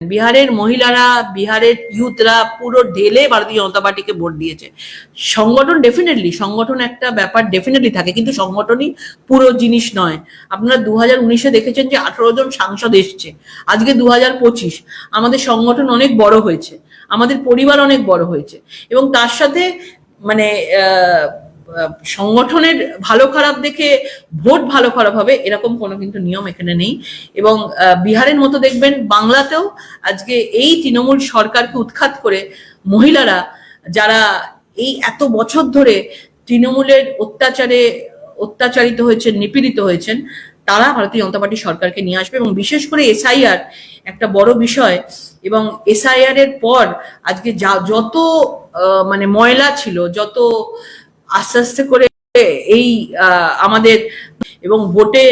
বিহারের মহিলারা, বিহারের ইউথরা পুরো ঢেলে ভারতীয় জনতা পার্টিকে ভোট দিয়েছে। সংগঠন ডেফিনেটলি সংগঠন একটা ব্যাপার ডেফিনেটলি থাকে, কিন্তু সংগঠনই পুরো জিনিস নয়। আপনারা দু হাজার উনিশে দেখেছেন যে আঠারো জন সাংসদ এসছে। আজকে দু হাজার পঁচিশ। আমাদের সংগঠন অনেক বড় হয়েছে। আমাদের পরিবার অনেক বড় হয়েছে। এবং তার সাথে মানে সংগঠনের ভালো খারাপ দেখে ভোট ভালো খারাপ হবে, এরকম কোনো কিন্তু নিয়ম এখানে নেই। এবং বিহারের মতো দেখবেন, বাংলাতেও আজকে এই তৃণমূল সরকারকে উৎখাত করে মহিলারা, যারা এই এত বছর ধরে তৃণমূলের অত্যাচারে অত্যাচারিত হয়েছেন, নিপীড়িত হয়েছেন, তারা ভারতীয় জনতা পার্টি সরকারকে নিয়ে আসবে এবং বিশেষ করে এসআইআর একটা বড় বিষয়। এবং এসআইআর এর পর আজকে যত মানে ময়লা ছিল, যত আস্তে আস্তে করে এই আমাদের এবং ভোটে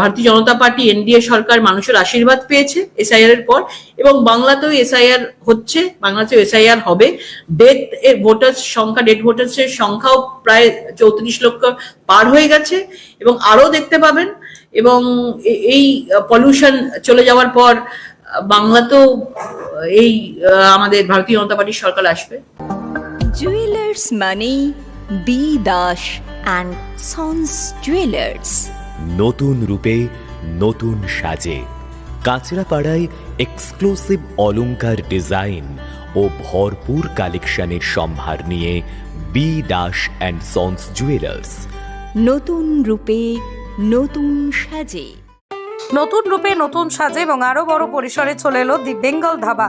ভারতীয় জনতা পার্টি, এনডিএ সরকার মানুষের আশীর্বাদ পেয়েছে এসআইআর এর পর এবং বাংলাতেও এসআইআর হচ্ছে, বাংলাতেও এসআইআর হবে। ডেথ এর ভোটার্স সংখ্যা ডেথ ভোটার্স এর সংখ্যাও প্রায় চৌত্রিশ লক্ষ পার হয়ে গেছে এবং আরও দেখতে পাবেন এবং এই পলিউশন চলে যাওয়ার পর বাংলাতেও এই আমাদের ভারতীয় জনতা পার্টির সরকার আসবে। জুয়েলার্স মানে B Das and sons jewellers নতুন রূপে নতুন সাজে। কাঁচরাপাড়ায় এক্সক্লুসিভ অলংকার ডিজাইন ও ভরপুর কালেকশনের সম্ভার নিয়ে B Das and sons jewellers নতুন রূপে নতুন সাজে। নতুন রূপে নতুন সাজে এবং আরও বড় পরিসরে চলে এলো দি বেঙ্গল ধাবা